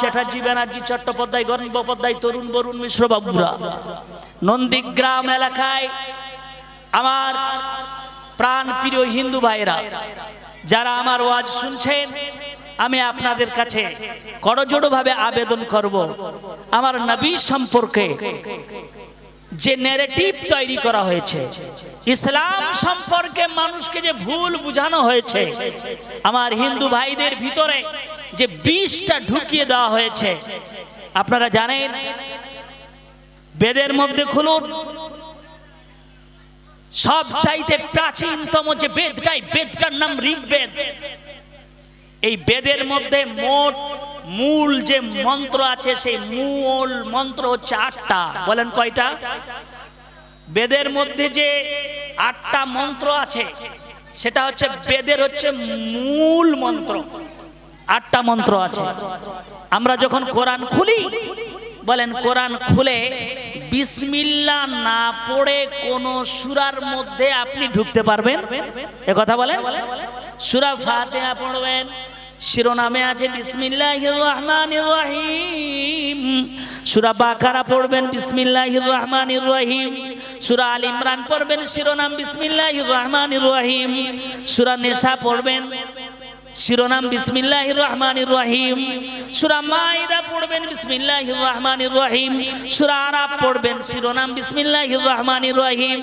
চ্যাটার্জি ব্যানার্জি চট্টোপাধ্যায় গঙ্গোপাধ্যায় তরুণ বরুণ মিশ্র বাবুরা। নন্দীগ্রাম এলাকায় আমার প্রাণ প্রিয় হিন্দু ভাইরা যারা আমার ওয়াজ শুনছেন, আমি আপনাদের কাছে করজোড়ভাবে আবেদন করব। আমার নবী সম্পর্কে যে ন্যারেটিভ তৈরি করা হয়েছে। ইসলাম সম্পর্কে মানুষকে যে ভুল বুঝানো হয়েছে, আমার হিন্দু ভাইদের ভিতরে যে বিষটা ঢুকিয়ে দেওয়া হয়েছে, আপনারা জানেন? বেদের মধ্যে খুলুন। সব চাইতে প্রাচীনতম যে বেদটাই, বেদটার নাম ঋগ্বেদ। এই বেদের মধ্যে মোট মূল যে মন্ত্র আছে সেই মূল মন্ত্র হচ্ছে আটটা। বলেন কয়টা? বেদের মধ্যে যে আটটা মন্ত্র আছে, সেটা হচ্ছে বেদের হচ্ছে মূল মন্ত্র। আটটা মন্ত্র আছে। আমরা যখন কোরআন খুলি, বলেন কোরআন খুলে বিসমিল্লা না পড়ে কোন সুরার মধ্যে আপনি ঢুকতে পারবেন? এ কথা বলেন? সুরা ফাতিহা পড়বেন শিরোনামে আছে বিসমিল্লাহির রহমানির রহিম। সূরা বাকারা পড়বেন বিসমিল্লাহির রহমানির রহিম। সূরা আল ইমরান পড়বেন শিরোনাম বিসমিল্লাহির রহমানির রহিম। সূরা নিসা পড়বেন শিরোনাম বিসমিল্লাহির রহমানির রহিম। সূরা মাইদা পড়বেন বিসমিল্লাহির রহমানির রহিম। সূরা আরাফ পড়বেন শিরোনাম বিসমিল্লাহির রহমানির রহিম।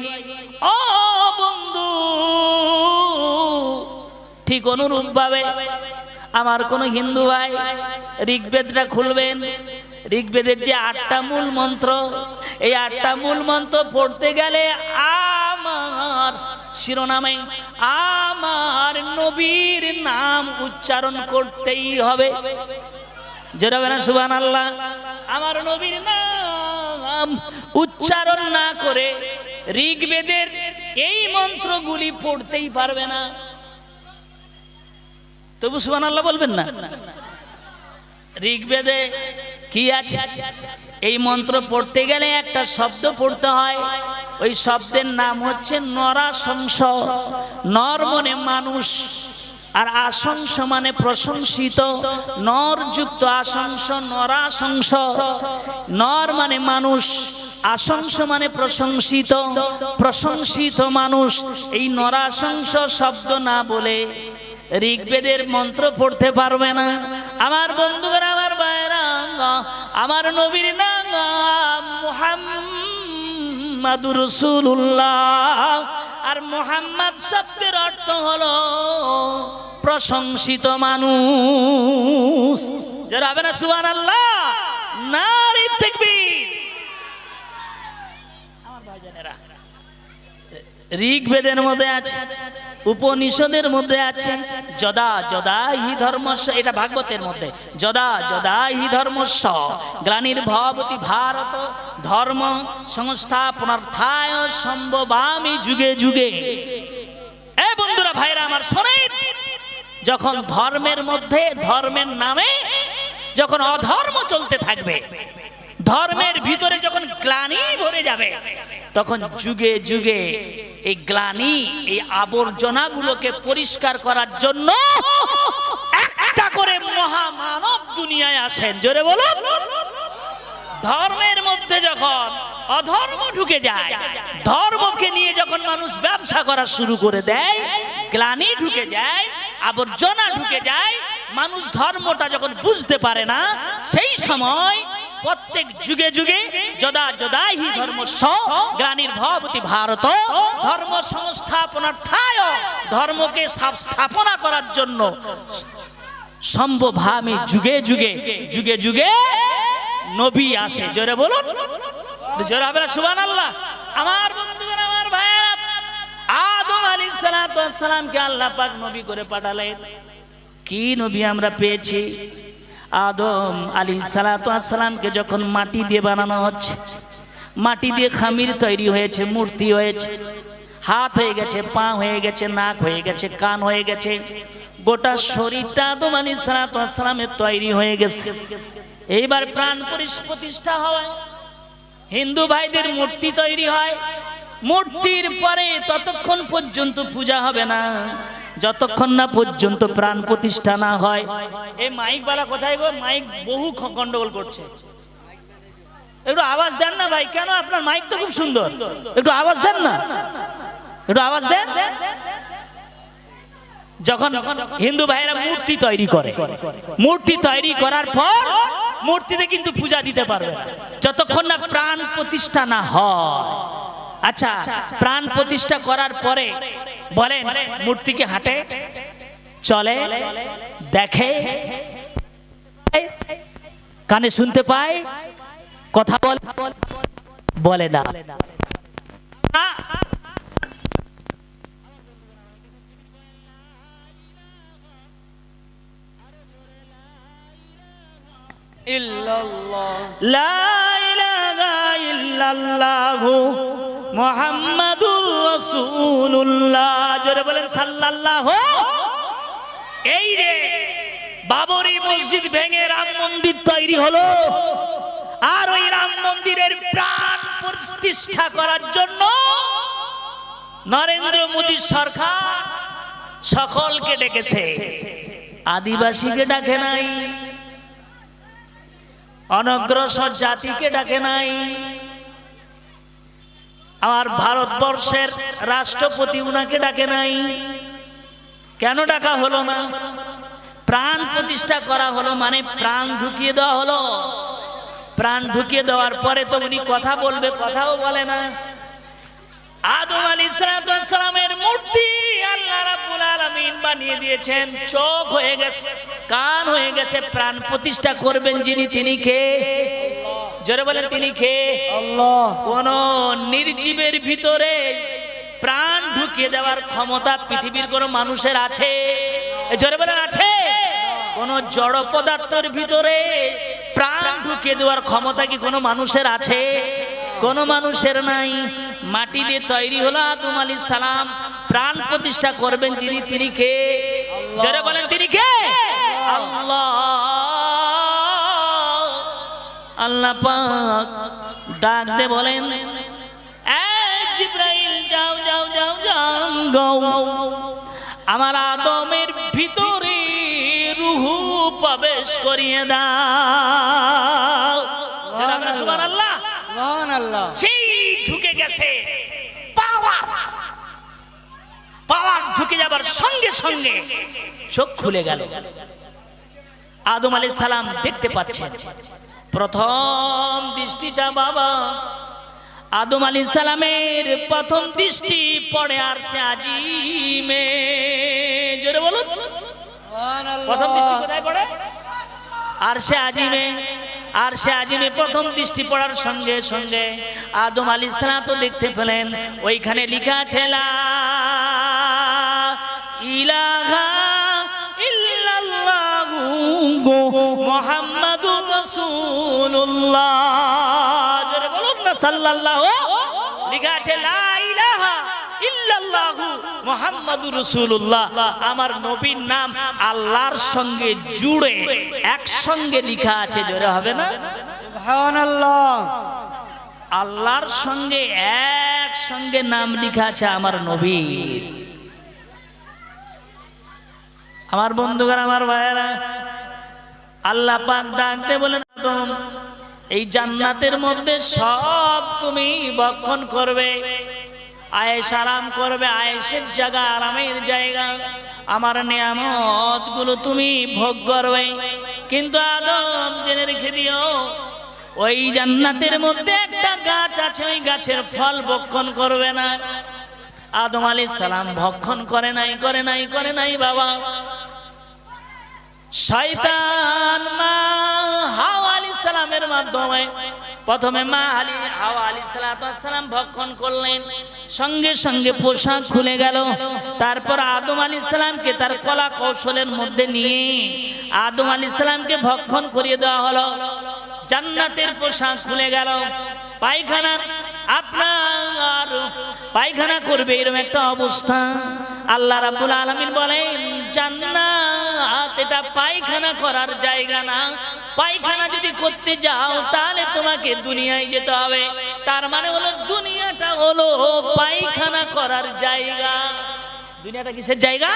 ও বন্ধু, ঠিক অনুরূপ ভাবে আমার কোন হিন্দু ভাই ঋগ্বেদটা খুলবেন? ঋগ্বেদের যে আটটা মূল মন্ত্র, এই আটটা মূল মন্ত্র পড়তে গেলে আমার শিরোনামে আমার নবীর নাম উচ্চারণ করতেই হবে। যেটা না সুবান আল্লাহ আমার নবীর নাম উচ্চারণ না করে ঋগ্বেদের এই মন্ত্রগুলি পড়তেই পারবে না। তবু সুবান আল্লাহ বলবেন না। ঋগ্বেদে কি আছে? এই মন্ত্র পড়তে গেলে একটা শব্দ পড়তে হয়। ওই শব্দের নাম হচ্ছে নরাশংস। নর মনে মানুষ আর আসংস মানে প্রশংসিত। নর যুক্ত আসংস, নরাশংস। নর মানে মানুষ, আসংস মানে প্রশংসিত। প্রশংসিত মানুষ, এই নরাশংস শব্দ না বলে ঋগ্বেদের মন্ত্র পড়তে পারবে না। আমার বন্ধুরা আমার ভাইরা আমার নবীর নাম মুহাম্মাদুর রাসূলুল্লাহ। আর মোহাম্মদ শব্দের অর্থ হলো প্রশংসিত মানুষ। যারা হবে না সুবহানাল্লাহ, নারী তাকবীর। আমার ভাইজানেরা, ঋগ্বেদের মধ্যে আছে উপনিষদের মধ্যে আছে, যদা যদা হি ধর্মস্ব এটা ভাগবতের মধ্যে, যদা যদা হি ধর্মস্ব গ্লানির ভবতি ভারত ধর্ম সংস্থাপনার্থায় সম্ভবামি যুগে যুগে। এ বন্ধুরা, ভাইরা আমার শোনেন, যখন ধর্মের মধ্যে ধর্মের নামে, যখন অধর্ম চলতে থাকবে ধর্মের ভিতরে যখন গ্লানি ভরে যাবে, তখন যুগে যুগে এই গ্লানি, এই আবর্জনাগুলোকে পরিষ্কার করার জন্য একটা করে মহামানব দুনিয়ায় আসেন। জোরে বলুন। ধর্মের মধ্যে যখন অধর্ম ঢুকে যায়, ধর্মকে নিয়ে যখন মানুষ ব্যবসা করা শুরু করে দেয়, গ্লানি ঢুকে যায়, আবর্জনা ঢুকে যায়, মানুষ ধর্মটা যখন বুঝতে পারে না, সেই সময় প্রত্যেক যুগে যুগে যদা যদা হি ধর্ম গ্লানির ভবতি ভারত, ধর্ম সংস্থাপনার্থায় ধর্মকে স্থাপনা করার জন্য সম্ভবামী যুগে যুগে যুগে যুগে নবী আসে। জোরে বলুন। জোরে হবে সুবান আল্লাহ আমার বন্ধুগণ, আমার ভাইয়েরা, আদম আলী সালামকে আল্লাহ পাক নবী করে পাঠালেন। কি নবী আমরা পেয়েছি? আদম আলী সালাতামকে যখন মাটি দিয়ে বানানো হচ্ছে, মাটি দিয়ে খামির তৈরি হয়েছে, মূর্তি হয়েছে, হাত হয়ে গেছে, পা হয়ে গেছে, নাক হয়ে গেছে, কান হয়ে গেছে, গোটা শরীরটা আদম আলী সালাতামের তৈরি হয়ে গেছে। এইবার প্রাণ প্রতিষ্ঠা হয়, হিন্দু ভাইদের মূর্তি তৈরি হয়, মূর্তির পরে ততক্ষণ পর্যন্ত পূজা হবে না। যতক্ষণ না পর্যন্ত প্রাণ প্রতিষ্ঠা না হয়। এই মাইক বালা কোথায় গো? মাইক বহু গন্ডগোল করছে। একটু আওয়াজ দেন না ভাই, কেন আপনার মাইক তো খুব সুন্দর? একটু আওয়াজ দেন না। একটু আওয়াজ দেন। যখন হিন্দু ভাইরা মূর্তি তৈরি করে, মূর্তি তৈরি করার পর মূর্তিতে কিন্তু পূজা দিতে পারবে যতক্ষণ না প্রাণ প্রতিষ্ঠা না হয়। আচ্ছা প্রাণ প্রতিষ্ঠা করার পরে বলেন মূর্তিকে হাঁটে চলে দেখে কানে শুনতে পায় কথা বলে বলে না। ইল্লাল্লাহ। লা ইলাহা ইল্লাল্লাহু মুহাম্মাদুর রাসূলুল্লাহ। জোরে বলেন সাল্লাল্লাহু। এই রে, বাবরি মসজিদ ভেঙে রাম মন্দির তৈরি হলো। আর ওই রাম মন্দিরের প্রাণ প্রতিষ্ঠা করার জন্য নরেন্দ্র মোদী সরকার সকলকে ডেকেছে। আদিবাসীকে ডাকে নাই, অনগ্রসর জাতিকে ডাকে নাই। আমার ভারতবর্ষের রাষ্ট্রপতি উনাকে ডাকে নাই। কেন ডাকা হলো না? প্রাণ প্রতিষ্ঠা করা হলো মানে প্রাণ ঢুকিয়ে দেওয়া হলো। প্রাণ ঢুকিয়ে দেওয়ার পরে তো উনি কথা বলবে, কথাও বলে না। আদম মূর্তি বানিয়ে দিয়েছেন। চোখ হয়ে গেছে, কান হয়ে গেছে, প্রাণ প্রতিষ্ঠা করবেন যিনি, তিনি কে? জোরে বলেন তিনি আল্লাহ। কোন নির্জীবের ভিতরে প্রাণ ঢুকিয়ে দেওয়ার ক্ষমতা পৃথিবীর কোন মানুষের আছে? জোরে বলেন আছে। কোন জড় পদার্থের ভিতরে প্রাণ ঢুকিয়ে দেওয়ার ক্ষমতা কি কোনো মানুষের আছে? কোন মানুষের নাই। মাটি দিয়ে তৈরি হলো আদম আলী সালাম। প্রাণ প্রতিষ্ঠা করবেন যিনি তিনি কে? জোরে বলেন তিনি কে? আল্লাহ। আল্লাহ পাক ডাক দে বলেন জিব্রাইল যাও যাও যাও যাও আমার আদমের ভিতরে রুহু প্রবেশ করিয়ে দাও। সুবহানাল্লাহ। মহান আল্লাহ সেই ঢুকে গেছে। পাওয়ার পাওয়ার ঢুকে যাবার সঙ্গে সঙ্গে চোখ খুলে গেল। আদম আলী সালাম দেখতে পাচ্ছেন। প্রথম দৃষ্টিটা বাবা। আদম আলী সালামের প্রথম দৃষ্টি পড়ে আর সে আজিমে। জোরে মহান প্রথম আর সে আজিমে। আর সে আজিমে প্রথম দৃষ্টি পড়ার সঙ্গে সঙ্গে আদম আলী সালাম তো দেখতে পেলেন, ওইখানে লিখা আছে, লা ইলাহা ইল্লাল্লাহু গো মুহাম্মাদুর রাসূলুল্লাহ। জোরে বলুন না সাল্লাল্লাহু। লেখা আছে লা ইলাহা ইল্লাল্লাহু মুহাম্মাদুর রাসূলুল্লাহ। আমার নবীর নাম আল্লাহর সঙ্গে জুড়ে একসঙ্গে লেখা আছে জোরে হবে না? আল্লাহর সঙ্গে এক সঙ্গে নাম লেখা আছে আমার নবীর। আমার বন্ধুগণ আমার ভাইয়েরা আল্লাহ পাক ডাকতে বলেন আদম এই জান্নাতের মধ্যে সব তুমি ভক্ষণ করবে। আয়েস আরাম করবে আয়েসের জায়গা, আরামের জায়গা। আমার নিয়ামতগুলো তুমি ভোগ করবে। কিন্তু আদম জেনে রেখে দিও, ওই জান্নাতের মধ্যে একটা গাছ আছে, ওই গাছের ফল ভক্ষণ করবে না। আদম আলী সালাম ভক্ষণ করে নাই করে নাই করে নাই, বাবা। শয়তান মা হাওয়া আলী সালামের মাধ্যমে প্রথমে মা আলী হাওয়া আলী সালাম ভক্ষণ করলেন। সঙ্গে সঙ্গে পোশাক খুলে গেল। তারপর আদম আলী সালামকে তার কলা কৌশলের মধ্যে নিয়ে আদম আলী সালামকে ভক্ষণ করিয়ে দেওয়া হলো। জান্নাতের পোশাক খুলে গেল। পায়খানা আপনার পায়খানা করবে এরকম একটা অবস্থা। আল্লাহ রাব্বুল আলামিন বলেন, জান্নাত এটা পায়খানা করার জায়গা না। পায়খানা যদি করতে যাও, তাহলে তোমাকে দুনিয়ায় যেতে হবে। তার মানে হলো, দুনিয়াটা হলো পায়খানা করার জায়গা। দুনিয়াটা কিসের জায়গা?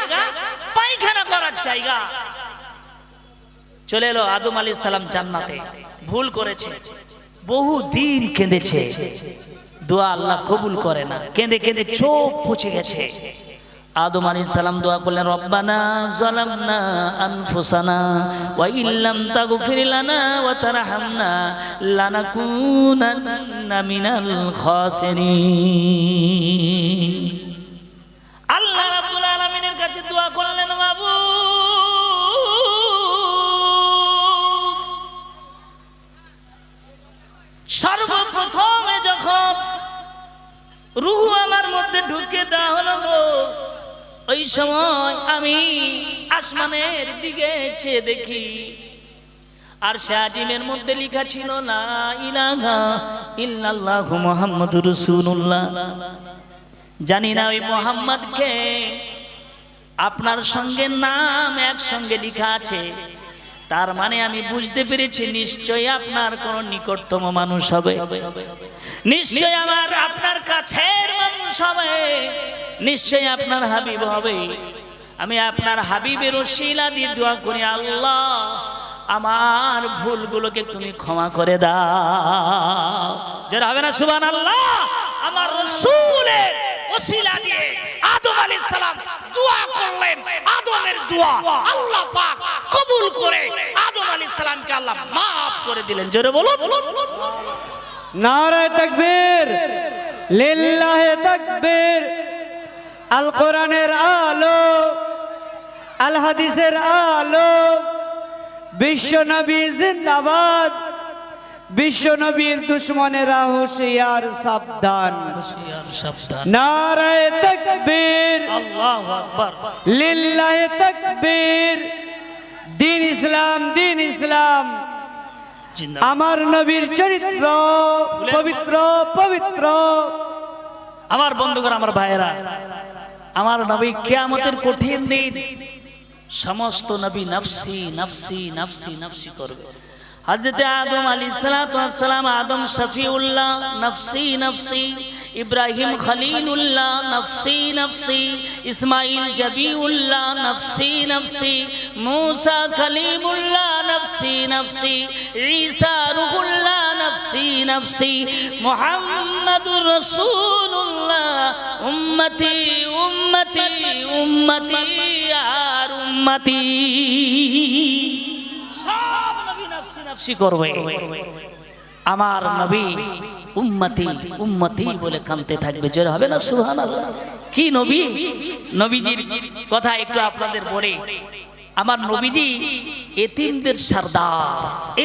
পায়খানা করার জায়গা। চলে এলো আদম আলী সালাম জান্নাতে। ভুল করেছে। বহু দিন কেঁদেছে। দোয়া আল্লাহ কবুল করে না। কেঁদে কেঁদে চোখ পুছে গেছে। আদম আলী সালাম দোয়া করলেন, রব্বানা জালামনা আনফুসানা রুহু আমার মধ্যে ঢুকে দেওয়া হলো গো। ওই সময় আমি আসমানের দিকে চেয়ে দেখি। আর শাহিমের মধ্যে লেখা ছিল না ইলাহা ইল্লাল্লাহু মুহাম্মাদুর রাসূলুল্লাহ। জানি না ওই মোহাম্মদ মোহাম্মদকে আপনার সঙ্গে নাম একসঙ্গে লেখা আছে। তার মানে আমি বুঝতে পেরেছি, নিশ্চয়ই আপনার কোন নিকটতম মানুষ হবে। নিশ্চয় আমার আপনার কাছের মানুষ হবে। নিশ্চয় আপনার হাবিব হবে। আমি আপনার হাবিবের শিলা দিয়ে দোয়া করি, আল্লাহ, আমার ভুলগুলোকে তুমি ক্ষমা করে দাও। যারা হবে না সুবান আল্লাহ আমার রসুলের ওসিলা দিয়ে আদম আলাইহিস সালাম দোয়া করলেন। আদমের দোয়া আল্লাহ পাক কবুল করে আদম আলাইহিস সালামকে আল্লাহ মাফ করে দিলেন। জোরে বলুন। নারায় তাকবীর লিল্লাহে তাকবীর আল কোরআনের আলো আল হাদিসের আলো বিশ্ব নবী জিন্দাবাদ বিশ্ব নবীর দুশ্মনেরা হুঁশিয়ার সাবধান। সাবধান। নারায় তকবীর আল্লাহু আকবার। লিল্লাহে তাকবীর দিন ইসলাম দিন ইসলাম আমার নবীর চরিত্র পবিত্র পবিত্র। আমার বন্ধুগণ আমার ভাইয়েরা আমার নবী কেয়ামতের কঠিন দিন সমস্ত নবী নফসি নফসি নফসি নফসি করবে। হযরত আদম আলাইহিস সালাতু ওয়াস সালাম আদম শফিউল্লাহ নফসি নফসি ইব্রাহিম খলিলুল্লাহ নফসি নফসি ইসমাইল জবিউল্লাহ নফসি নফসি মূসা কলিমুল্লাহ নফসি নফসি ঈসা রুহুল্লাহ নফসি নফসি মুহাম্মাদুর রাসূলুল্লাহ উম্মতি উম্মতি উম্মতি আর উম্মতি সব নবী নফসি করবে। আমার নবী উম্মতি উম্মতি বলে কামতে থাকবে। জোরে হবে না? সুবহানাল্লাহ। কি নবী? নবীজির কথা একটু আপনাদের বলে। আমার নবীজি এতিমদের সর্দার।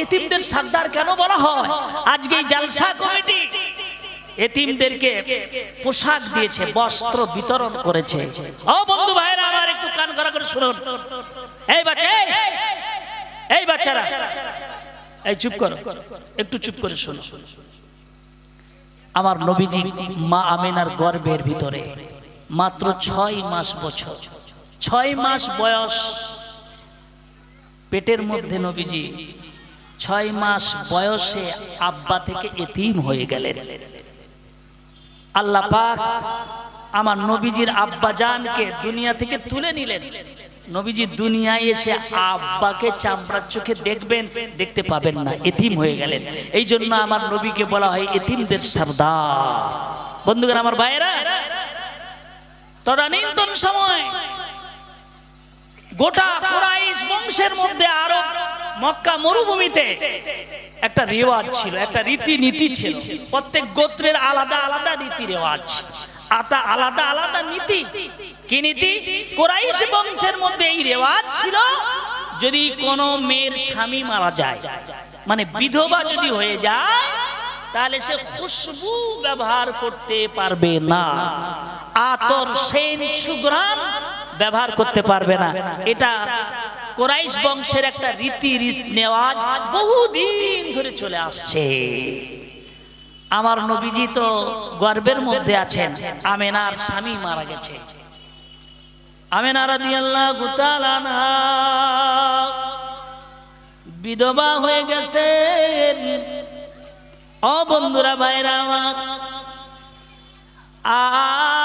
এতিমদের সর্দার কেন বলা হয়? আজকে জালসা কমিটি এতিমদেরকে পোশাক দিয়েছে, বস্ত্র বিতরণ করেছে। ও বন্ধু ভাইরা আমার একটু কান করা করে শুনুন। এই বাচ্চা এই বাচ্চারা। এই চুপ করো। একটু চুপ করে শোনো। আমার নবীজি মা আমেনার গর্ভের ভিতরে মাত্র ছয় মাস বছর। ছয় মাস বয়স। পেটের মধ্যে নবীজি ছয় মাস বয়সে আব্বা থেকে এতিম হয়ে গেলেন। আল্লাহ পাক আমার নবীজির আব্বা জানকে দুনিয়া থেকে তুলে নিলেন। নবীজি দুনিয়ায় এসে আব্বাকে চামড়ার চোখে দেখবেন, দেখতে পাবেন না, এতিম হয়ে গেলেন। এই জন্য আমার নবীকে বলা হয় এতিমদের সর্দার। বন্ধুগণ, আমার ভাইয়েরা, তদানীন্তন সময় গোটা কোরাইশ বংশের মধ্যে আরও মক্কা মরুভূমিতে একটা রেওয়াজ ছিল, একটা রীতিনীতি ছিল। প্রত্যেক গোত্রের আলাদা আলাদা রীতি রেওয়াজ আতা আলাদা আলাদা নীতি। কি নীতি? কোরাইশ বংশের মধ্যে এই রেওয়াজ ছিল, যদি কোনো মেয়ের স্বামী মারা যায় মানে বিধবা যদি হয়ে যায়, তাহলে সে খুশবু ব্যবহার করতে পারবে না। আতর সেন সুগ্রাম ব্যবহার করতে পারবে না। এটা কোরাইশ বংশের একটা রীতি রীত নেওয়াজ বহুদিন ধরে চলে আসছে। আমার নবীজি তো গর্বের মধ্যে আছেন। আমেনার স্বামী মারা গেছে। আমেনা রাদিয়াল্লাহু তাআলা বিধবা হয়ে গেছে ও বন্ধুরা, ভাইরা আমার,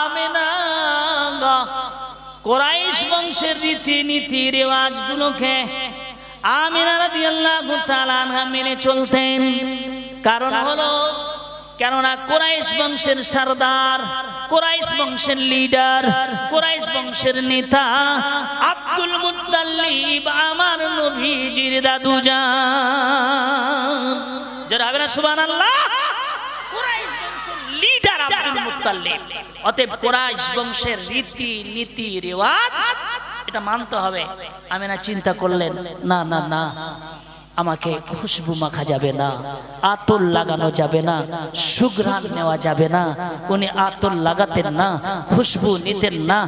আমেনা কোরাইশ বংশের রীতি নীতি রেওয়াজ গুলোকে আমিনা রাদিয়াল্লাহু তাআলা মেনে চলতেন। কারণ হলো কেননা কোরাইশ বংশের সর্দার, কোরাইশ বংশের লিডার, কোরাইশ বংশের নেতা আব্দুল মুত্তাল্লিব আমার নবীজির দাদু যান যারা হবে না, সুবহানাল্লাহ। কোরাইশ বংশের লিডার আব্দুল অতএব বংশের রীতি রেওয়াজ, এটা মানতে হবে। আমি না চিন্তা করলেন, না না না। আমাকে খুশবু মাখা যাবে না, আতর লাগানো যাবে না, সুঘ্রাণ নেওয়া যাবে না। উনি আতর লাগাতেন না, খুশবু নিতেন না,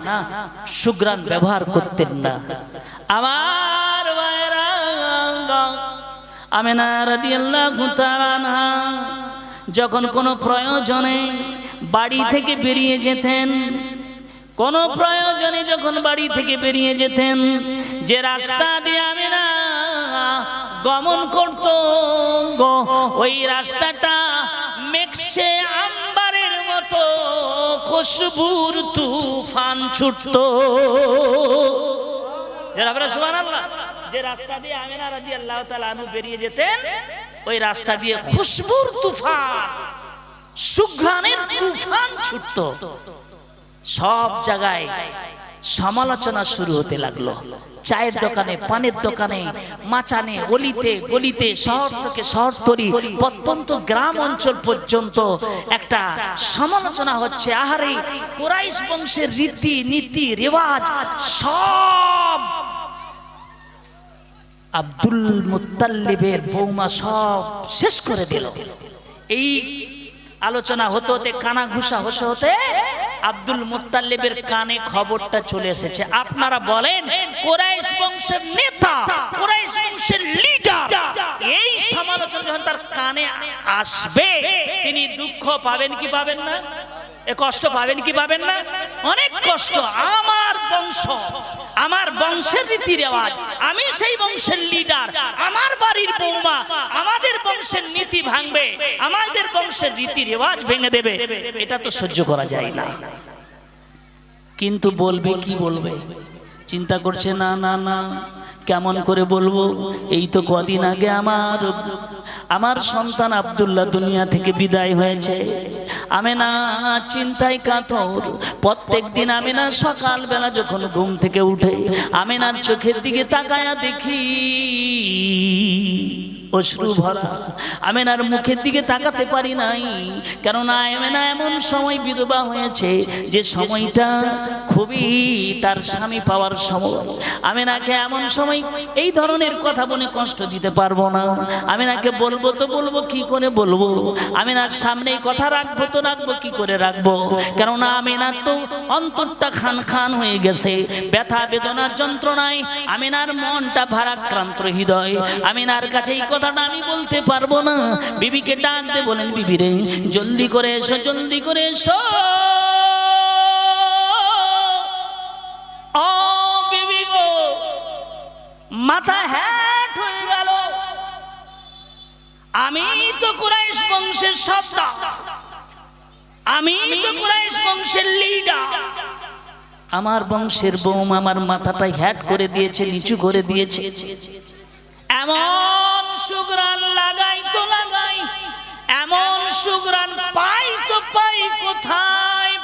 সুঘ্রাণ ব্যবহার করতেন না। আমার আমেনা আনহা, যখন কোনো প্রয়োজনে বাড়ি থেকে বেরিয়ে যেতেন, কোন প্রয়োজনে যখন বাড়ি থেকে বেরিয়ে যেতেন, যে রাস্তা দিয়ে আমি না গমন করত গো, ওই রাস্তাটা মেক্সে আম্বারের মতো, খুশবুর তুফান যে রাস্তা দিয়ে বেরিয়ে যেতেন, ওই রাস্তা দিয়ে তুফান তুফান ছুটত। সব জায়গায় সমালোচনা শুরু হতে লাগল। চায়ের দোকানে, পানের দোকানে, মাচানে, অলিতে, গলিতে, শহর থেকে শহরতলি প্রত্যন্ত গ্রাম অঞ্চল পর্যন্ত একটা সমালোচনা হচ্ছে। আহারে, কোরাইশ বংশের রীতি, নীতি, রেওয়াজ সব আব্দুল মুত্তাল্লিবের বৌমা সব শেষ করে দিল। এই আলোচনা হতে হতে, কানা ঘুষা হতে হতে আব্দুল মুতালিবের কানে খবরটা চলে এসেছে। আপনারা বলেন, কোরাইশ বংশের নেতা, কোরাইশ বংশের লিডার এই সমালোচনা যখন তার কানে আসবে, তিনি দুঃখ পাবেন কি পাবেন না? এ কষ্ট পাবেন কি পাবেন না? অনেক কষ্ট। আমার বংশ, আমার বংশের রীতি রেওয়াজ আমি সেই বংশের লিডার আমার বাড়ির বৌমা, আমাদের বংশের নীতি ভাঙবে, আমাদের বংশের রীতি রেওয়াজ ভেঙে দেবে। এটা তো সহ্য করা যায় না। কিন্তু বলবে কি বলবে? চিন্তা করছে, না না না। কেমন করে বলব? এই তো কদিন আগে আমার আমার সন্তান আব্দুল্লাহ দুনিয়া থেকে বিদায় হয়েছে। আমি না চিন্তায় কাতর। প্রত্যেক দিন আমি না সকালবেলা যখন ঘুম থেকে উঠে আমি না চোখের দিকে তাকায়া দেখি অশ্রু ভরা। আমেনার মুখের দিকে তাকাতে পারি নাই। কেননা আমেনা এমন সময় বিধবা হয়েছে, যে সময়টা খুবই তার স্বামী পাওয়ার সময়। আমেনাকে এমন সময় এই ধরনের কথা বলে কষ্ট দিতে পারব না। আমেনাকে বলব তো বলব, কি করে বলব? আমেনার সামনে কথা রাখব তো রাখব, কি করে রাখব? কেননা আমেনার তো অন্তরটা খান খান হয়ে গেছে। ব্যথা বেদনার যন্ত্রণায় আমিনার মনটা ভারাক্রান্ত হৃদয়। আমিনার কাছে এই কথাটা আমি বলতে পারব না। বিবিকে ডাকতে বলেন, বিবি রে, জলদি করে এসো, জলদি করে এসো। মাথা হ্যাট হয়ে গেল। আমি তো কুরাইশ বংশের সত্তা। আমি তো কুরাইশ বংশের লিডার আমার বংশের বৌম আমার মাথাটা হ্যাট করে দিয়েছে, নিচু করে দিয়েছে। এমন সুগ্রান লাগাই তো লাগাই এমন সুগ্রান পাই তো পাই কোথায়